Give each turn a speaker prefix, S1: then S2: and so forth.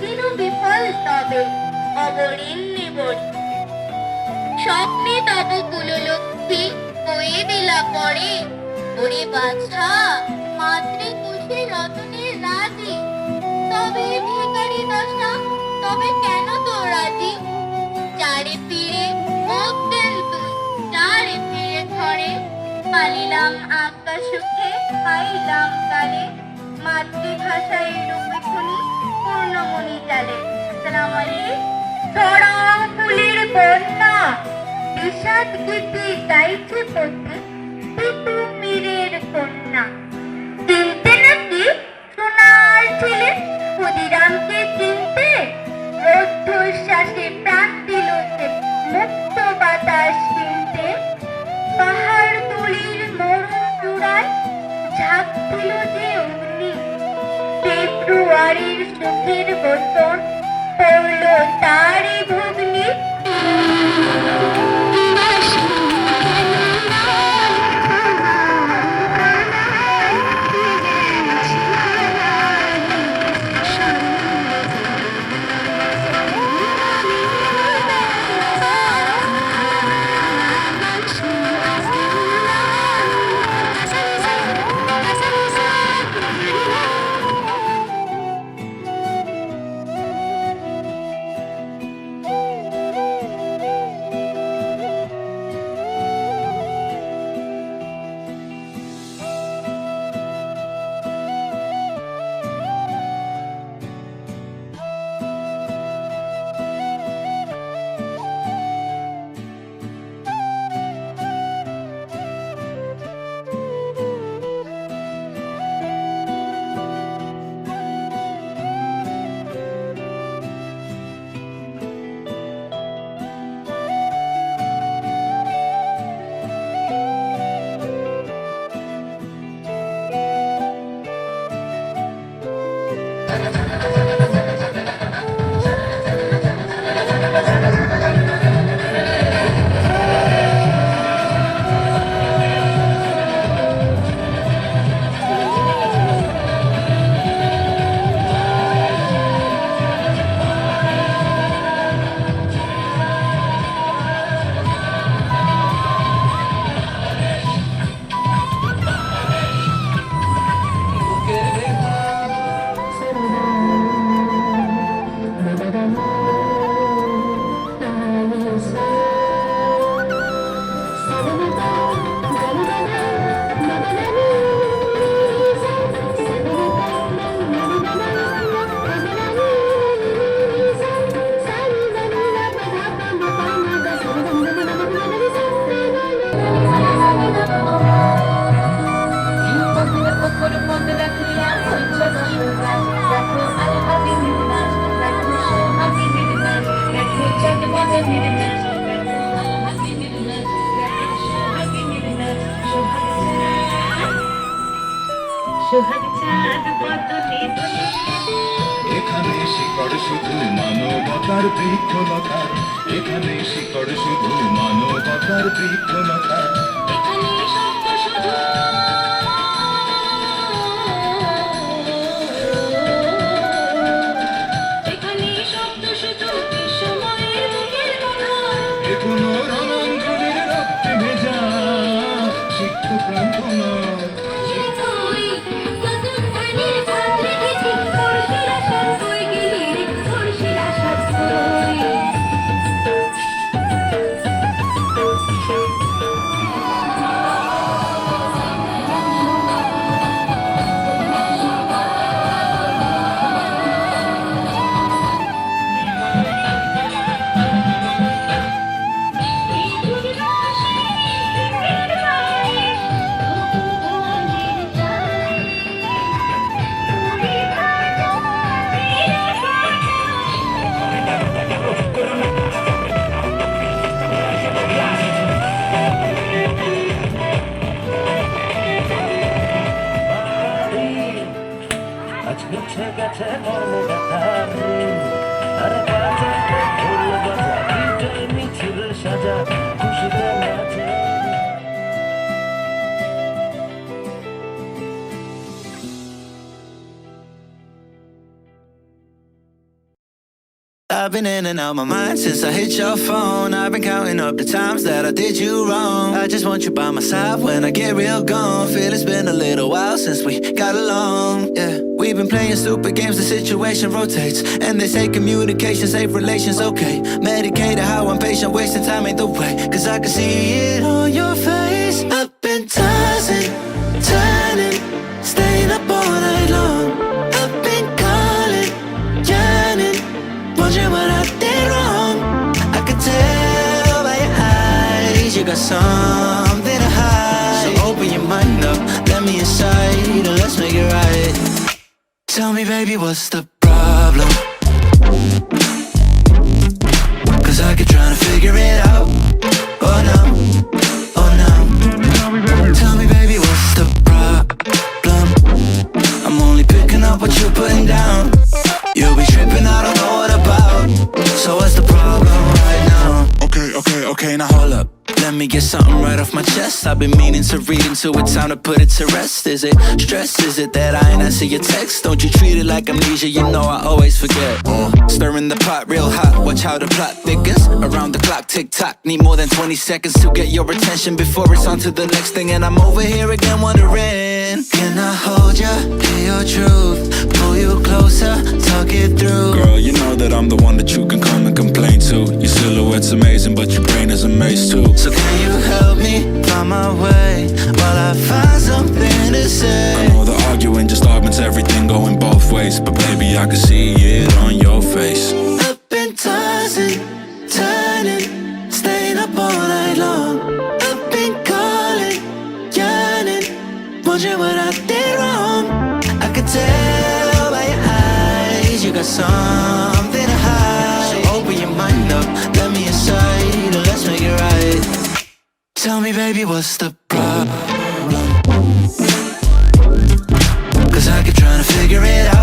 S1: মজিনু বিফল তবে অবরিন্নে বরি স্বপ্নে তব কুললক্ষ্মী হয়ে দিলা পরে ওরে বাছা মাতৃকুশে রতনের রাজি। তবে ভিখারি দশা তবে কেন তো রাজি? চারে ফিরে মুখ দেন তুই, চারে ফিরে ঘরে পালিলাম আজ্ঞা সুখে, পাইলাম কালে। মাতৃভাষায় রূপে খুনি পূর্ণমণি সালাম আলাইকুম। ধরা ফুলের বন্যা। বিষাদ গীতি গাইছে পথে। গম্ভীর বসন পড়ল তারি ভগ্নি।
S2: সোহাগ চাঁদ পদ্মে
S3: এখানে শিকড় শুধু মানবতার বৃক্ষলতা। এখানে শিকড় শুধু মানবতার বৃক্ষলতা।
S4: I've been in and out my mind since I hit your phone. I've been counting up the times that I did you wrong. I just want you by my side when I get real gone. Feel it's been a little while since we got along. We've been playing stupid games, the situation rotates. And they say communication, safe relations, okay. Medicated how I'm patient, wasting time ain't the way. Cause I can see it on your face. I've been tossing, turning, staying up all night long. I've been calling, yearning, wondering what I did wrong. I could tell by your eyes you got something to hide. So open your mind up, let me inside, and let's make it right. Tell me, baby, what's the problem? Cause I keep trying to figure it out. Let me get something right off my chest. I've been meaning to read until it's time to put it to rest. Is it stress? Is it that I ain't answer your text? Don't you treat it like amnesia? You know I always forget. Uh, stirring the pot real hot, watch how the plot thickens. Around the clock, tick tock. Need more than 20 seconds to get your attention before it's on to the next thing. And I'm over here again wondering Can I hold ya? Hear your truth, pull you closer, talk it through.
S5: Girl, you know that I'm the one that you can come and complain to. Your silhouette's amazing, but your brain is a maze too.
S4: So can you help me find my way while I find something to say?
S5: I know the arguing just augments everything going both ways, but baby, I can see it on your face.
S4: Got something to hide. So open your mind up, let me inside, and let's make it right. Tell me, baby, what's the problem? Cause I keep trying to figure it out.